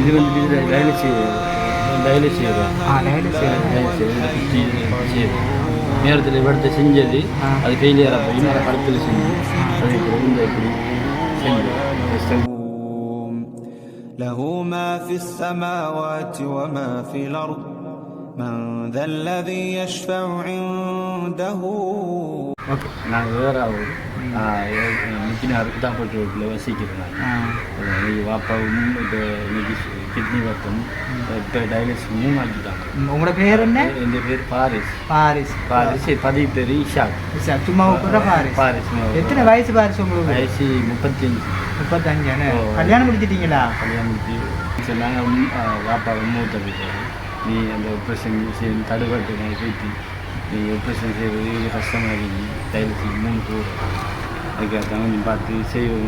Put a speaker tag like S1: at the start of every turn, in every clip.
S1: இது வந்து இது டயாலிசிஸ் டயாலிசிஸ்
S2: ஆ டயாலிசிஸ்
S1: டயாலிசிஸ் நேரத்தில் இவடத்தை செஞ்சது அது ஃபெயிலியராக போய் மேலே படத்தில் செஞ்சு அது இப்படி இந்த இப்படி செஞ்சு
S3: له ما في السماوات وما في الأرض من ذا الذي يشفع عنده
S2: ஓகே
S1: நான் வேற ஒரு மிக்கினாருக்கு தான் போட்டு வீட்டில் வசிக்கிறேன் நான்
S2: ஆ
S1: இன்னைக்கு வாப்பாவும் இப்போ இன்னைக்கு கிட்னி வருத்தம் இப்போ டயாலிசிஸ் மூணு ஆக்கிட்டாங்க
S2: ம், உங்களோட பேர் என்ன
S1: என் பேர் பாரிஸ்
S2: பாரிஸ்
S1: பாரிஸ் பதிவு பேர் இஷாக்
S2: சரி, சும்மா கூட பாரிஸ்
S1: பாரிஸ்
S2: எத்தனை வயசு பாரிஸ் உங்களுக்கு
S1: வயசு முப்பத்தஞ்சு
S2: முப்பத்தஞ்சு என்ன?
S1: ஓ.
S2: கல்யாணம் முடிச்சிட்டீங்களா
S1: கல்யாணத்துக்கு சொன்னாங்க உம், ஆ, வாப்பா மூத்த போயிட்டாரு நீ அந்த ஆப்ரேஷன் செய்து தடுபட்டு நான் போயிட்டு நீ ஆப்ரேஷன் செய்வது கஷ்டமாக இருக்கு டைலஸுக்கு மூணு பேர் அதுக்காக நீ பார்த்து செய்வோம்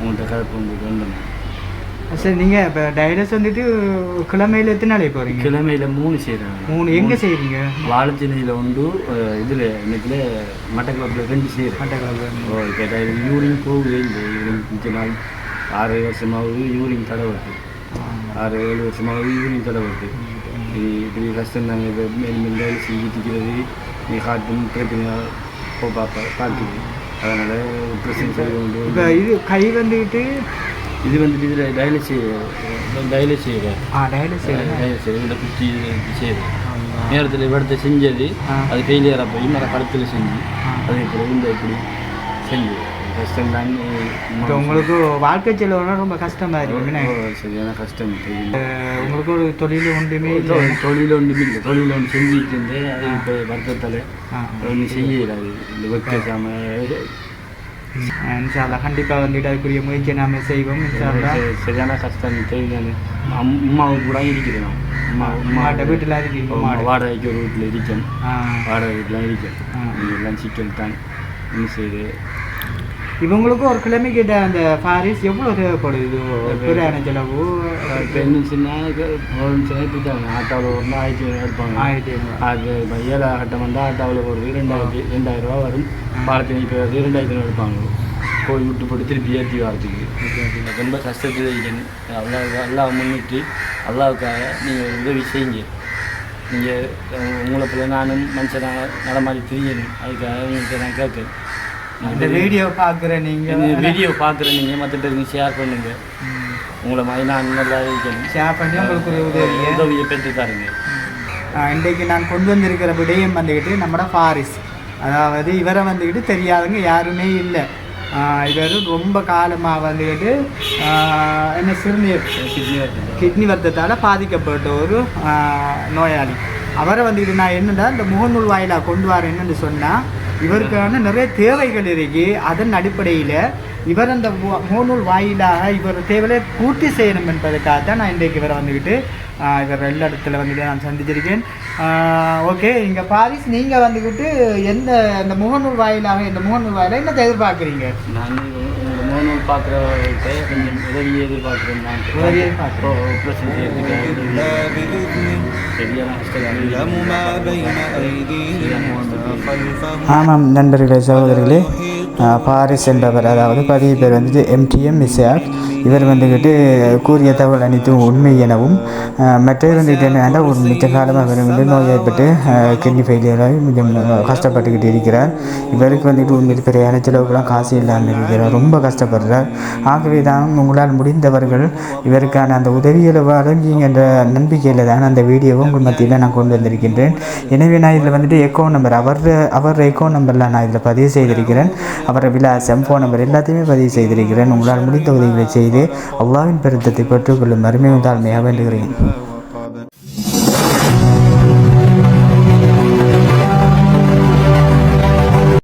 S1: உங்கள்கிட்ட கலப்பு உங்களுக்கு வந்தேன்.
S2: சரி நீங்கள் இப்போ டைலஸ் வந்துட்டு கிழமையில் எத்தனை நாளைக்கு போகிறீங்க
S1: கிழமையில் மூணு செய்கிறாங்க
S2: மூணு. எங்கே செய்கிறீங்க
S1: வாழைச்சேனையில் உண்டு இதில் இன்னைக்குல மட்டக்களப்பில் ரெண்டு செய்கிறேன்
S2: மட்டக்களப்பு
S1: ஓ கேட்டால் யூரின் போகவே இல்லை யூரின் கொஞ்ச நாள் ஆறு வருஷமாவது யூரின் தடவட்டு ஆறு ஏழு யூரின் தடவட்டு இது இப்படி கஷ்டம் நாங்கள் இப்போ மேல் மேல் வேலை செஞ்சுட்டிருக்கிறது நீ காட்டும் பிரச்சனை போ பார்ப்ப பார்க்குது அதனால் பிரச்சனை செய்து கொண்டு
S2: இப்போ இது கை வந்துட்டு
S1: இது வந்துட்டு இதில் டயாலிசிஸ் செய்கிறேன்
S2: ஆ டைலஸ்
S1: டயாலிசிஸ் இதில் குச்சி செய்யுது நேரத்தில் இவடத்தை செஞ்சது. அது ஃபெயிலியராக போய் மேலே படத்தில் செஞ்சு. அது இப்படி இந்த இப்படி செஞ்சு கஷ்டம் தான்
S2: இப்போ உங்களுக்கு வாழ்க்கை செலவுனா ரொம்ப கஷ்டமாக இருக்கு?
S1: சரியான கஷ்டம்.
S2: உங்களுக்கு ஒரு தொழில் ஒன்றுமே இல்லை
S1: தொழில் ஒன்றும் இல்லை. தொழில் ஒன்று செஞ்சுட்டு இருந்தேன். அது இப்போ வருத்தத்தால் ஒன்றும் செய்யலாது இந்த வைக்காம
S2: இன்ஷால்லா கண்டிப்பாக வந்துட்டு அதுக்குரிய முயற்சியை நாம் செய்வோம் இன்ஷால்லா
S1: சரியான கஷ்டம். தெரியும் அம்மாவுக்கு கூட இருக்கிறேன். அம்மா அம்மா
S2: மாட்ட வீட்டில் மாடு
S1: வாடகைக்கு ஒரு வீட்டில் இருக்கேன். வாடகை வீட்டில் இருக்கேன். எல்லாம் சிக்கல் தான். என்ன செய்யுது
S2: இவங்களுக்கு ஒரு கிழமை கிட்ட அந்த பாரிஸ் எவ்வளோ தேவைப்படுது? பிரயாண செலவு?
S1: என்ன சின்ன ஆட்டோவில் ஒரு ஆயிரத்தி ஐநூறு எடுப்பாங்க.
S2: ஆயிரத்தி ஐநூறு.
S1: அது இப்போ ஏழாவது கட்டம் வந்து ஆட்டோவில் போகிறது ரெண்டாயிரத்தி ரெண்டாயிரம் ரூபா வரும். பாலத்தினை இப்போ ரெண்டாயிரத்தி ஐநூறு எடுப்பாங்க. போய் விட்டு போட்டு திருப்பி ஏற்றி வரதுக்கு ரொம்ப கஷ்டத்தில் இருக்கணும் அல்லா எல்லாம் முன்னிட்டு அல்லாவுக்காக நீங்கள் உதவி செய்யுங்க. நீங்கள் உங்களை போல நானும் மனுஷனாக நடமாடி தெரியணும். அதுக்காக உங்களுக்கு நான் கேட்குறேன்.
S2: இந்த வீடியோ பார்க்குற நீங்கள்
S1: இந்த வீடியோ பார்க்குற நீங்கள் மற்ற பேருக்கு ஷேர் பண்ணுங்கள் உங்களை மாதிரி நான் நல்லா இருக்கணும்
S2: ஷேர் பண்ணி உங்களுக்கு ஒரு உதவியை.
S1: உதவியை பெற்று தருங்க.
S2: இன்றைக்கு நான் கொண்டு வந்திருக்கிற விடயம் வந்துக்கிட்டு நம்மட ஃபாரிஸ். அதாவது இவரை வந்துக்கிட்டு தெரியாதவங்க யாருமே இல்லை. இவர் ரொம்ப காலமாக வந்துக்கிட்டு என்ன சிறுநீர்
S1: கிட்னி வருது
S2: கிட்னி வருத்தத்தால் பாதிக்கப்பட்ட ஒரு நோயாளி. அவரை வந்துக்கிட்டு நான் என்னடா இந்த முகநூல் வாயிலாக கொண்டு வரேன் என்னன்னு சொன்னால் இவருக்கான நிறைய தேவைகள் இருக்கு. அதன் அடிப்படையில் இவர் அந்த மு- முகநூல் வாயிலாக இவர் தேவையை பூர்த்தி செய்யணும் என்பதற்காக தான் நான் இன்றைக்கு இவரை வந்துக்கிட்டு இவர் எல்லா இடத்துல வந்துட்டு நான் சந்திச்சிருக்கேன். ஓகே இங்கே பாரிஸ் நீங்கள் வந்துக்கிட்டு எந்த அந்த முகநூல் வாயிலாக இந்த முகநூல் வாயிலாக என்னத்தை எதிர்பார்க்குறீங்க?
S1: நான் எதிர்பார்க்குறவர்கிட்ட கொஞ்சம் உதவியை எதிர்பார்க்குறோம் நான்.
S2: உதவியை
S1: எதிர்பார்க்குறோம். ஆப்ரேஷன் செய்யறதுக்கு
S2: ஆமாம் நண்பர்களே சகோதரர்களே பாரிஸ் என்பவர் அதாவது பதிவு பேர் வந்துட்டு எம்டிஎம் இசாக் இவர் வந்துக்கிட்டு கூறிய தகவல் அனைத்தும் உண்மை எனவும் மற்றவர் வந்துக்கிட்டு வந்துட்டு என்னென்னா ஒரு மிச்ச காலமாக இவர் வந்து நோய் ஏற்பட்டு கிட்னி ஃபெயிலியராக கொஞ்சம் கஷ்டப்பட்டுக்கிட்டு இருக்கிறார். இவருக்கு வந்துட்டு உண்மையில் பெரியான செலவுக்கெல்லாம் காசு இல்லாமல் இருக்கிறார். ரொம்ப கஷ்டப்படுறார். ஆகவே தான் உங்களால் முடிந்தவர்கள் இவருக்கான அந்த உதவிகளை வழங்கிங்க என்ற நம்பிக்கையில் தான் அந்த வீடியோவை உங்கள் மத்தியில் நான் கொண்டு வந்திருக்கின்றேன். எனவே நான் இதில் வந்துட்டு எக்கௌண்ட் நம்பர் அவர் அவர் எக்கௌண்ட் நம்பரில் நான் இதில் பதிவு செய்திருக்கிறேன். அவரை விலாசம் ஃபோன் நம்பர் எல்லாத்தையுமே பதிவு செய்திருக்கிறேன். உங்களால் முடிந்த உதவிகளை செய்து அல்லாவின் பெருத்தத்தை பெற்றுக்கொள்ளும் அருமை தாழ்மையாக வேண்டுகிறேன்.